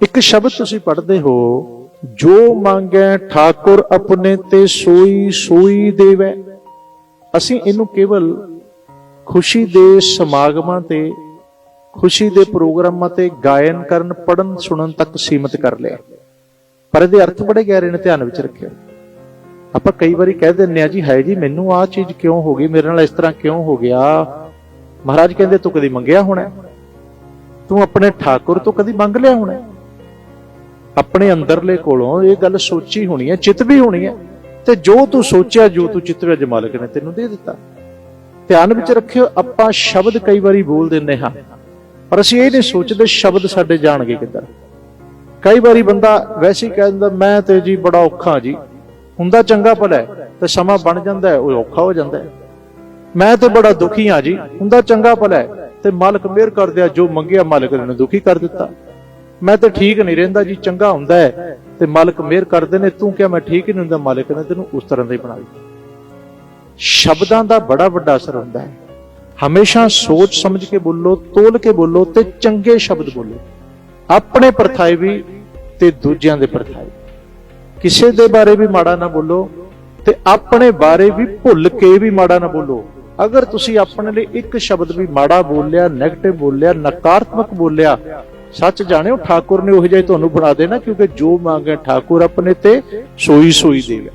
ਇੱਕ ਸ਼ਬਦ ਤੁਸੀਂ ਪੜ੍ਹਦੇ ਹੋ, ਜੋ ਮੰਗੈ ਠਾਕੁਰ ਆਪਣੇ ਤੇ ਸੋਈ ਸੋਈ ਦੇਵੈ। ਅਸੀਂ ਇਹਨੂੰ ਕੇਵਲ ਖੁਸ਼ੀ ਦੇ ਸਮਾਗਮਾਂ ਤੇ, ਖੁਸ਼ੀ ਦੇ ਪ੍ਰੋਗਰਾਮਾਂ ਤੇ ਗਾਇਨ ਕਰਨ ਪੜਨ ਸੁਣਨ ਤੱਕ ਸੀਮਿਤ ਕਰ ਲਿਆ। ਪਰ ਇਹਦੇ ਅਰਥ ਬੜੇ ਗਹਿਰੇ ਨੇ, ਧਿਆਨ ਵਿੱਚ ਰੱਖਿਓ। ਆਪਾਂ ਕਈ ਵਾਰੀ ਕਹਿ ਦਿੰਨੇ ਆ ਜੀ ਹੈ ਜੀ, ਮੈਨੂੰ ਆਹ ਚੀਜ਼ ਕਿਉਂ ਹੋ ਗਈ? ਮੇਰੇ ਨਾਲ ਇਸ ਤਰ੍ਹਾਂ ਕਿਉਂ ਹੋ ਗਿਆ? ਮਹਾਰਾਜ ਕਹਿੰਦੇ, ਤੂੰ ਕਦੀ ਮੰਗਿਆ ਹੋਣਾ ਤੂੰ ਆਪਣੇ ਠਾਕੁਰ ਤੋਂ ਕਦੀ ਮੰਗ ਲਿਆ ਹੋਣਾ ਆਪਣੇ ਅੰਦਰਲੇ ਕੋਲੋਂ ਇਹ ਗੱਲ ਸੋਚੀ ਹੋਣੀ ਹੈ, ਚਿਤ ਵੀ ਹੋਣੀ ਹੈ। ਤੇ ਜੋ ਤੂੰ ਸੋਚਿਆ, ਜੋ ਤੂੰ ਚਿਤ ਵਿੱਚ ਮਾਲਕ ਨੇ ਤੈਨੂੰ ਦੇ ਦਿੱਤਾ। ਧਿਆਨ ਵਿੱਚ ਰੱਖਿਓ, ਆਪਾਂ ਸ਼ਬਦ ਕਈ ਵਾਰੀ ਬੋਲ ਦਿੰਦੇ ਹਾਂ। ਪਰ ਅਸੀਂ ਇਹ ਨਹੀਂ ਸੋਚਦੇ ਸ਼ਬਦ ਸਾਡੇ ਜਾਣਗੇ ਕਿੱਧਰ। ਕਈ ਵਾਰੀ ਬੰਦਾ ਵੈਸੇ ਹੀ ਕਹਿ ਦਿੰਦਾ, ਮੈਂ ਤੇ ਜੀ ਬੜਾ ਔਖਾ ਜੀ। ਹੁੰਦਾ ਚੰਗਾ ਭਲਾ ਹੈ, ਤੇ ਸਮਾਂ ਬਣ ਜਾਂਦਾ ਹੈ, ਉਹ ਔਖਾ ਹੋ ਜਾਂਦਾ ਹੈ। ਮੈਂ ਤੇ ਬੜਾ ਦੁਖੀ ਹਾਂ ਜੀ। ਹੁੰਦਾ ਚੰਗਾ ਭਲਾ ਹੈ, ਤੇ ਮਾਲਕ ਮਿਹਰ ਕਰ ਦਿਆ ਜੋ ਮੰਗਿਆ, ਮਾਲਕ ਨੇ ਦੁਖੀ ਕਰ ਦਿੱਤਾ। ਮੈਂ ਤਾਂ ਠੀਕ ਨਹੀਂ ਰਹਿੰਦਾ ਜੀ, ਚੰਗਾ ਹੁੰਦਾ ਹੈ ਤੇ ਮਾਲਕ ਮਿਹਰ ਕਰਦੇ ਨੇ, ਤੂੰ ਕਿਹਾ ਮੈਂ ਠੀਕ ਹੀ ਨਹੀਂ ਹੁੰਦਾ ਮਾਲਕ ਨੇ ਤੈਨੂੰ ਉਸ ਤਰ੍ਹਾਂ ਦਾ ਹੀ ਬਣਾ ਸ਼ਬਦਾਂ ਦਾ ਬੜਾ ਵੱਡਾ ਅਸਰ ਹੁੰਦਾ ਹੈ। ਹਮੇਸ਼ਾ ਸੋਚ ਸਮਝ ਕੇ ਬੋਲੋ, ਤੋਲ ਕੇ ਬੋਲੋ ਤੇ ਚੰਗੇ ਸ਼ਬਦ ਬੋਲੋ। ਆਪਣੇ ਪਰਥਾਏ ਵੀ ਤੇ ਦੂਜਿਆਂ ਦੇ ਪਰਥਾਏ ਕਿਸੇ ਦੇ ਬਾਰੇ ਵੀ ਮਾੜਾ ਨਾ ਬੋਲੋ ਤੇ ਆਪਣੇ ਬਾਰੇ ਵੀ ਭੁੱਲ ਕੇ ਵੀ ਮਾੜਾ ਨਾ ਬੋਲੋ। ਅਗਰ ਤੁਸੀਂ ਆਪਣੇ ਲਈ ਇੱਕ ਸ਼ਬਦ ਵੀ ਮਾੜਾ ਬੋਲਿਆ ਨੈਗੇਟਿਵ ਬੋਲਿਆ, ਨਕਾਰਾਤਮਕ ਬੋਲਿਆ ਸੱਚ ਜਾਣਿਓ, ਠਾਕੁਰ ਨੇ ਉਹ ਜਿਹਾ ਤੁਹਾਨੂੰ ਬਣਾ ਦੇਣਾ, ਕਿਉਂਕਿ ਜੋ ਮੰਗੇ ਠਾਕੁਰ ਆਪਣੇ ਤੇ ਸੋਈ ਸੋਈ ਦੇਗਾ